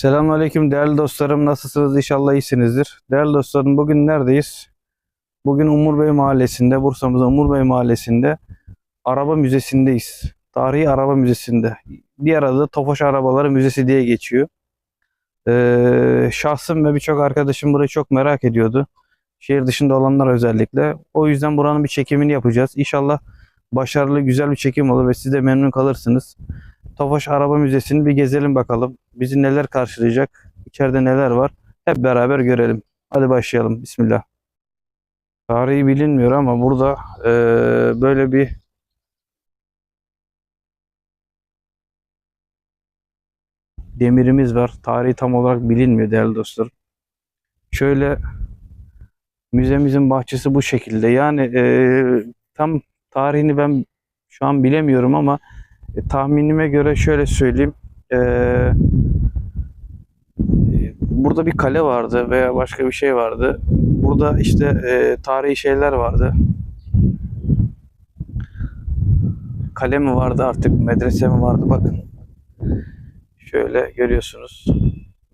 Selamünaleyküm değerli dostlarım. Nasılsınız? İnşallah iyisinizdir. Değerli dostlarım bugün neredeyiz? Bugün Umur Bey Mahallesi'nde, Bursa'mızın Umur Bey Mahallesi'nde araba müzesindeyiz. Tarihi Araba Müzesi'nde. Diğer adı Tofaş Arabaları Müzesi diye geçiyor. Ee, şahsım ve birçok arkadaşım burayı çok merak ediyordu. Şehir dışında olanlar özellikle. O yüzden buranın bir çekimini yapacağız. İnşallah başarılı, güzel bir çekim olur ve siz de memnun kalırsınız. Tofaş Araba Müzesi'ni bir gezelim bakalım. Bizi neler karşılayacak? İçeride neler var? Hep beraber görelim. Hadi başlayalım. Bismillah. Tarihi bilinmiyor ama burada eee, böyle bir demirimiz var. Tarihi tam olarak bilinmiyor değerli dostlarım. Şöyle müzemizin bahçesi bu şekilde. Yani eee, tam tarihini ben şu an bilemiyorum ama e, tahminime göre şöyle söyleyeyim. Eee, burada bir kale vardı veya başka bir şey vardı. Burada işte eee, tarihi şeyler vardı. Kale mi vardı artık medrese mi vardı bakın. Şöyle görüyorsunuz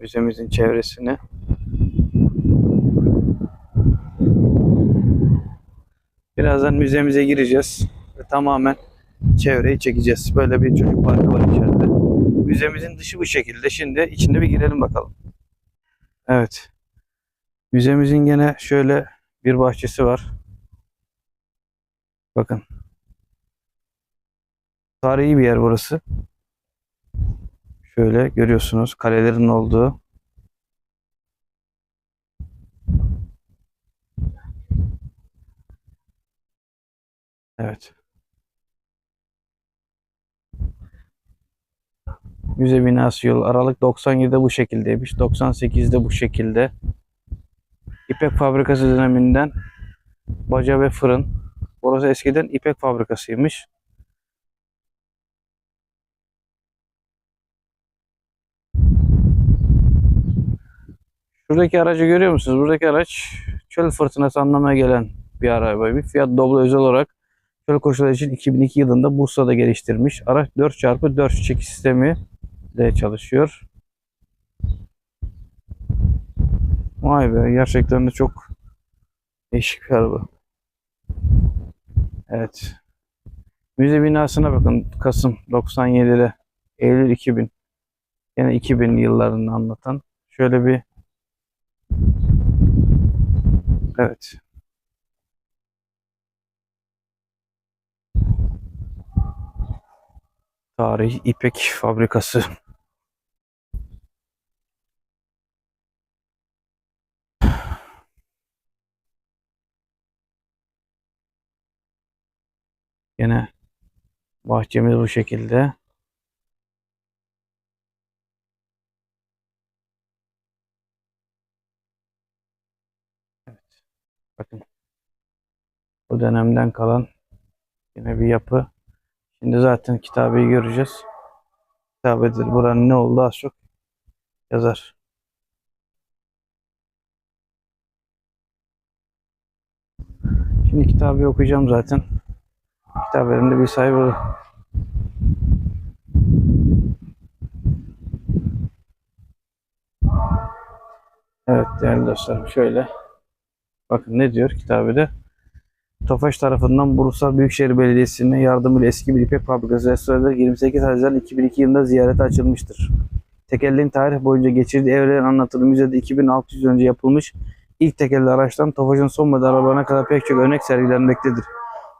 müzemizin çevresini. Birazdan müzemize gireceğiz ve tamamen çevreyi çekeceğiz. Böyle bir çocuk parkı var içeride. Müzemizin dışı bu şekilde. Şimdi içinde bir girelim bakalım. Evet. Müzemizin gene şöyle bir bahçesi var. Bakın. Tarihi bir yer burası. Şöyle görüyorsunuz kalelerin olduğu. Evet. Müze binası yol Aralık 97'de bu şekildeymiş. 98'de bu şekilde. İpek fabrikası döneminden baca ve fırın. Burası eskiden ipek fabrikasıymış. Şuradaki aracı görüyor musunuz? Buradaki araç çöl fırtınası anlamına gelen bir araba. Bir Fiat Doblo özel olarak çöl koşulları için 2002 yılında Bursa'da geliştirmiş. Araç 4x4 çekiş sistemi ile çalışıyor. Vay be gerçekten de çok değişik bir araba. Evet. Müze binasına bakın. Kasım 97'de Eylül 2000. Yine 2000 yıllarını anlatan. Şöyle bir Evet. Tarihi İpek Fabrikası. Yine bahçemiz bu şekilde. Bakın. Bu dönemden kalan yine bir yapı. Şimdi zaten kitabeyi göreceğiz. Kitabedir. Buranın ne oldu az çok yazar. Şimdi kitabı okuyacağım zaten. Kitabenin de bir olur. Evet değerli dostlarım şöyle. Bakın ne diyor kitabede. Tofaş tarafından Bursa Büyükşehir Belediyesi'ne yardımıyla eski bir ipek fabrikası restore edilerek 28 Haziran 2002 yılında ziyarete açılmıştır. Tekellerin tarih boyunca geçirdiği evrelerin anlatıldığı müzede 2600 yıl önce yapılmış ilk tekerli araçtan Tofaş'ın son model arabalarına kadar pek çok örnek sergilenmektedir.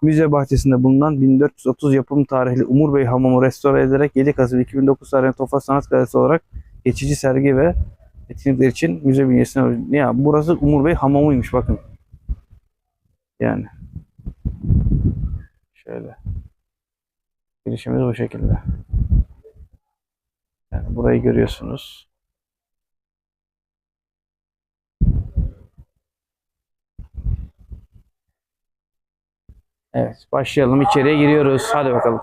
Müze bahçesinde bulunan 1430 yapım tarihli Umur Bey Hamamı restore edilerek 7 Kasım 2009 tarihinde Tofaş Sanat Galerisi olarak geçici sergi ve etkinlikler için müze bünyesine ya burası Umur Bey Hamamı'ymış bakın. Yani şöyle girişimiz bu şekilde. Yani burayı görüyorsunuz. Evet, başlayalım. İçeriye giriyoruz. Hadi bakalım.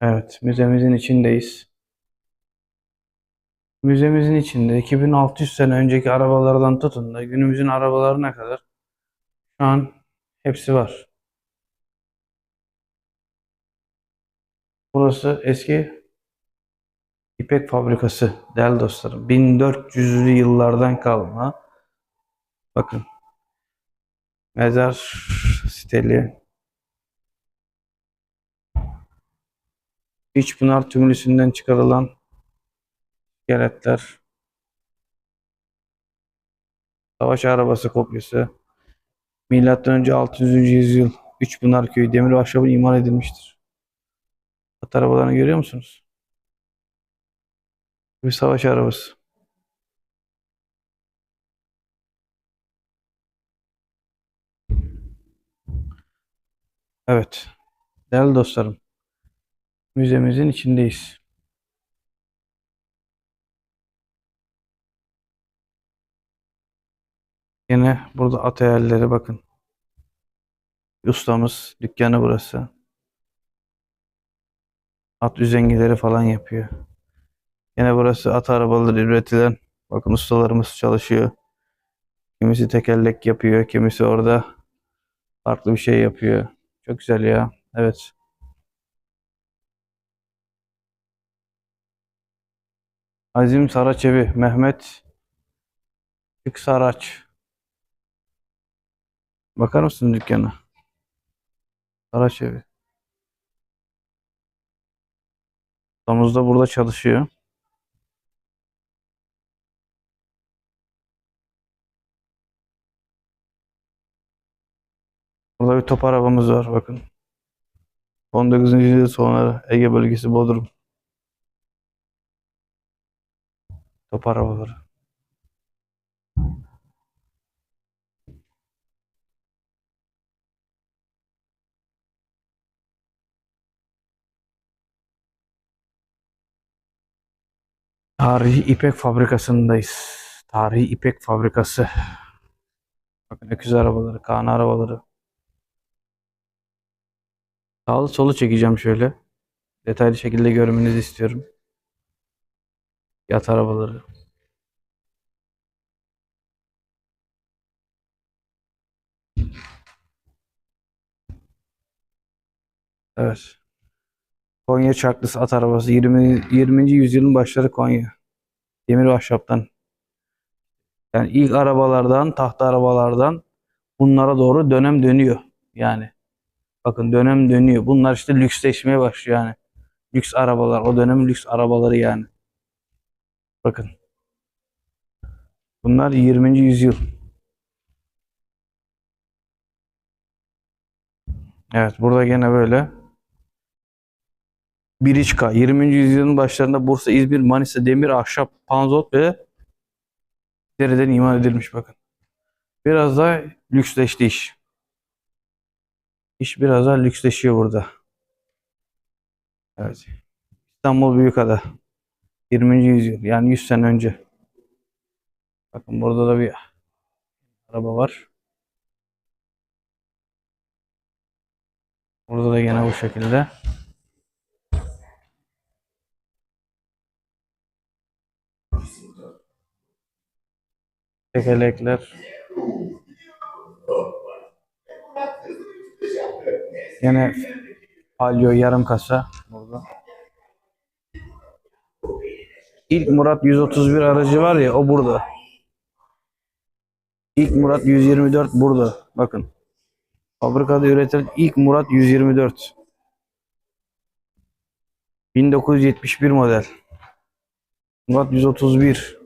Evet, müzemizin içindeyiz. Müzemizin içinde 2600 sene önceki arabalardan tutun da günümüzün arabalarına kadar şu an hepsi var. Burası eski İpek fabrikası değerli dostlarım. 1400'lü yıllardan kalma. Bakın. Mezar steli. İçpınar tümülüsünden çıkarılan iskeletler. Savaş arabası kopyası. Milattan önce 600. yüzyıl Üçpınar köyü demir ahşabın imal edilmiştir. At arabalarını görüyor musunuz? Bir savaş arabası. Evet. Değerli dostlarım. Müzemizin içindeyiz. Yine burada at hayalleri bakın. Ustamız dükkanı burası. At üzengileri falan yapıyor. Yine burası at arabaları üretilen. Bakın ustalarımız çalışıyor. Kimisi tekerlek yapıyor, kimisi orada farklı bir şey yapıyor. Çok güzel ya. Evet. Azim Saraçevi, Mehmet Çık Saraç. Bakar mısın dükkana? Saraçevi. Ustamız da burada çalışıyor. Burada bir top arabamız var bakın. 19. yüzyıl sonları Ege bölgesi Bodrum. Top arabaları. Tarihi İpek Fabrikası'ndayız. Tarihi İpek Fabrikası. Bakın öküz arabaları, Kaan arabaları. Sağlı solu çekeceğim şöyle. Detaylı şekilde görmenizi istiyorum. Yat arabaları. Evet. Konya çarklısı at arabası 20 20. yüzyılın başları Konya. Demir ahşaptan. Yani ilk arabalardan, tahta arabalardan bunlara doğru dönem dönüyor. Yani bakın dönem dönüyor. Bunlar işte lüksleşmeye başlıyor yani. Lüks arabalar, o dönemin lüks arabaları yani. Bakın. Bunlar 20. yüzyıl. Evet, burada gene böyle Biriçka 20. yüzyılın başlarında Bursa, İzmir, Manisa, demir, ahşap, panzot ve deriden imal edilmiş bakın. Biraz daha lüksleşti iş. İş biraz daha lüksleşiyor burada. Evet. İstanbul Büyükada. 20. yüzyıl yani 100 sene önce. Bakın burada da bir araba var. Burada da gene bu şekilde. Tekerlekler. Yine Palio yarım kasa burada. İlk Murat 131 aracı var ya o burada. İlk Murat 124 burada. Bakın. Fabrikada üretilen ilk Murat 124. 1971 model. Murat 131.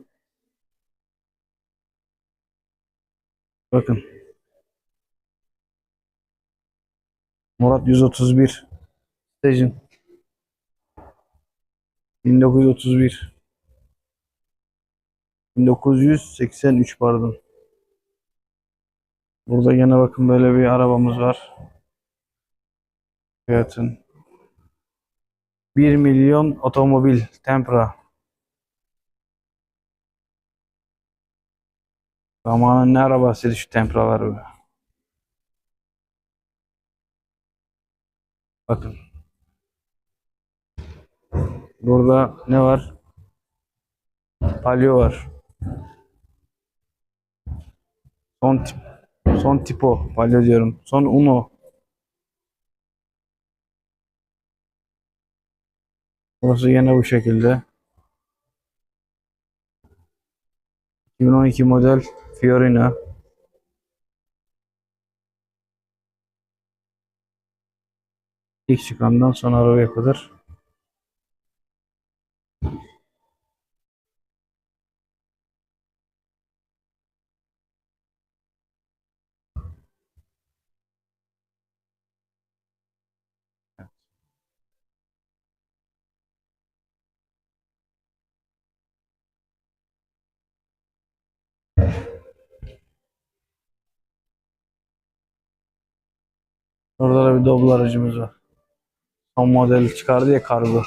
Bakın. Murat 131. Stajın. 1931. 1983 pardon. Burada yine bakın böyle bir arabamız var. Fiyatın 1 milyon otomobil Tempra. Zamanın ne arabasıydı şu Tempra'lar be. Bakın. Burada ne var? Palio var. Son tip, son tipo palyo diyorum. Son uno. Burası yine bu şekilde. 2012 model Fiorina. İlk çıkandan son arabaya kadar Orada da bir Doblo aracımız var. Son model çıkardı ya kargo.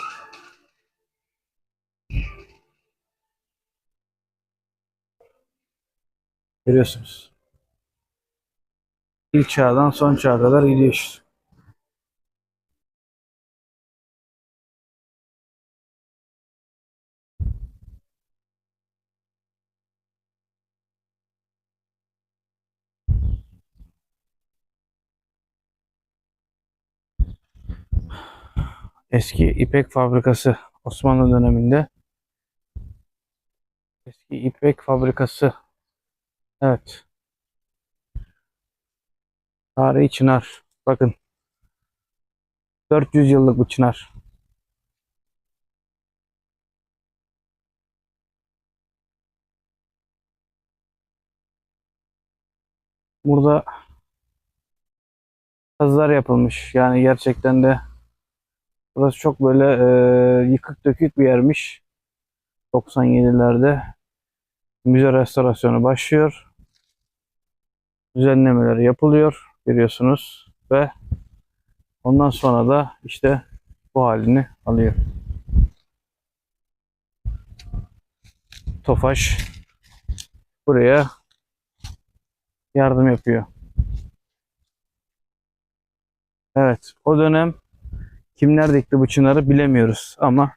Görüyorsunuz. İlk çağdan son çağa kadar gidiyoruz. Eski ipek fabrikası Osmanlı döneminde. Eski ipek fabrikası. Evet. Tarihi çınar. Bakın. 400 yıllık bu çınar. Burada kazılar yapılmış. Yani gerçekten de Burası çok böyle e, yıkık dökük bir yermiş. 97'lerde müze restorasyonu başlıyor. Düzenlemeler yapılıyor görüyorsunuz ve ondan sonra da işte bu halini alıyor. Tofaş buraya yardım yapıyor. Evet, o dönem Kimler dikti bu çınarı bilemiyoruz ama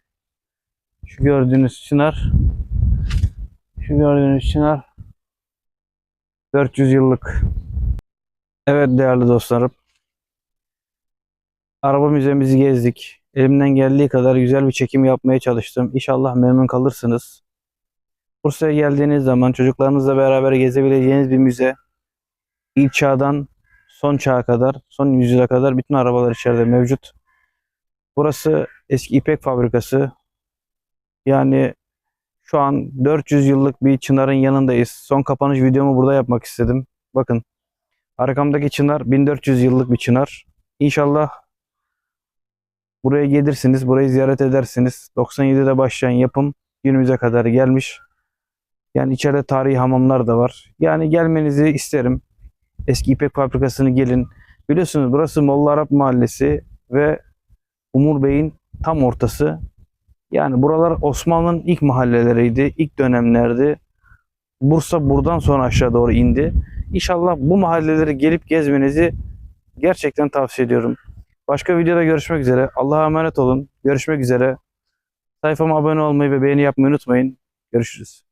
şu gördüğünüz çınar şu gördüğünüz çınar 400 yıllık. Evet değerli dostlarım. Araba müzemizi gezdik. Elimden geldiği kadar güzel bir çekim yapmaya çalıştım. İnşallah memnun kalırsınız. Bursa'ya geldiğiniz zaman çocuklarınızla beraber gezebileceğiniz bir müze. İlk çağdan son çağa kadar, son yüzyıla kadar bütün arabalar içeride mevcut. Burası eski ipek fabrikası. Yani şu an 400 yıllık bir çınarın yanındayız. Son kapanış videomu burada yapmak istedim. Bakın arkamdaki çınar 1400 yıllık bir çınar. İnşallah buraya gelirsiniz, burayı ziyaret edersiniz. 97'de başlayan yapım günümüze kadar gelmiş. Yani içeride tarihi hamamlar da var. Yani gelmenizi isterim. Eski ipek fabrikasını gelin. Biliyorsunuz burası Molla Arap Mahallesi ve Umur Bey'in tam ortası. Yani buralar Osmanlı'nın ilk mahalleleriydi, ilk dönemlerdi. Bursa buradan sonra aşağı doğru indi. İnşallah bu mahalleleri gelip gezmenizi gerçekten tavsiye ediyorum. Başka videoda görüşmek üzere. Allah'a emanet olun. Görüşmek üzere. Sayfama abone olmayı ve beğeni yapmayı unutmayın. Görüşürüz.